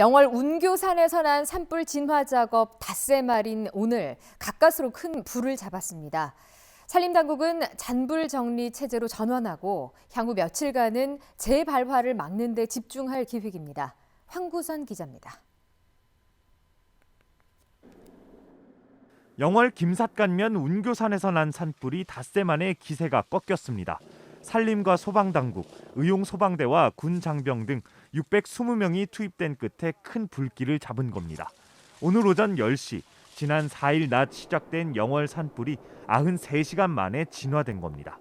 영월 운교산에서 난 산불 진화 작업 닷새 말인 오늘 가까스로 큰 불을 잡았습니다. 산림당국은 잔불 정리 체제로 전환하고 향후 며칠간은 재발화를 막는 데 집중할 계획입니다. 황구선 기자입니다. 영월 김삿간면 운교산에서 난 산불이 닷새 만에 기세가 꺾였습니다. 산림과 소방당국, 의용소방대와 군 장병 등 620명이 투입된 끝에 큰 불길을 잡은 겁니다. 오늘 오전 10시 지난 4일 낮 시작된 영월 산불이 93시간 만에 진화된 겁니다.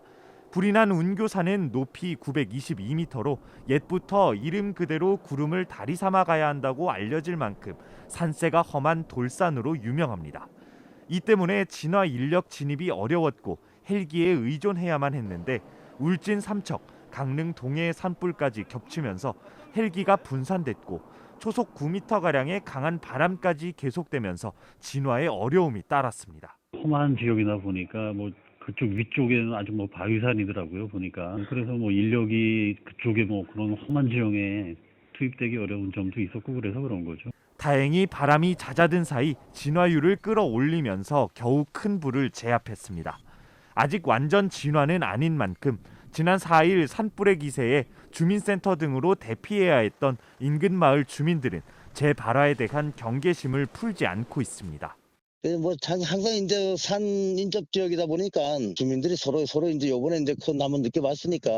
불이 난 운교산은 높이 922m로 옛부터 이름 그대로 구름을 다리 삼아 가야 한다고 알려질 만큼 산세가 험한 돌산으로 유명합니다. 이 때문에 진화 인력 진입이 어려웠고 헬기에 의존해야만 했는데 울진 삼척, 강릉 동해의 산불까지 겹치면서 헬기가 분산됐고 초속 9m 가량의 강한 바람까지 계속되면서 진화에 어려움이 따랐습니다. 험한 지역이다 보니까 뭐 그쪽 위쪽에는 아주 뭐 바위산이더라고요 보니까 그래서 뭐 인력이 그쪽에 뭐 그런 험한 지형에 투입되기 어려운 점도 있었고 그래서 그런 거죠. 다행히 바람이 잦아든 사이 진화율을 끌어올리면서 겨우 큰 불을 제압했습니다. 아직 완전 진화는 아닌 만큼 지난 4일 산불의 기세에 주민센터 등으로 대피해야 했던 인근 마을 주민들은 재발화에 대한 경계심을 풀지 않고 있습니다. 그뭐 장- 항상 이제 산 인접 지역이다 보니까 주민들이 서로 서로 이제 요번에 이제 큰 나무 느껴봤으니까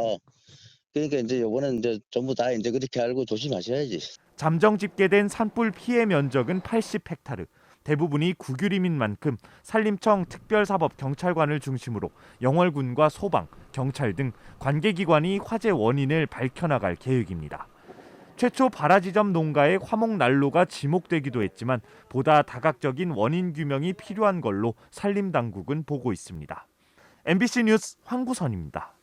그러니까 이제 요번에 이제 전부 다 이제 그렇게 알고 조심하셔야지. 잠정 집계된 산불 피해 면적은 80헥타르. 대부분이 구규림인 만큼 산림청 특별사법 경찰관을 중심으로 영월군과 소방, 경찰 등 관계기관이 화재 원인을 밝혀나갈 계획입니다. 최초 발화지점 농가의 화목 난로가 지목되기도 했지만 보다 다각적인 원인 규명이 필요한 걸로 산림당국은 보고 있습니다. MBC 뉴스 황구선입니다.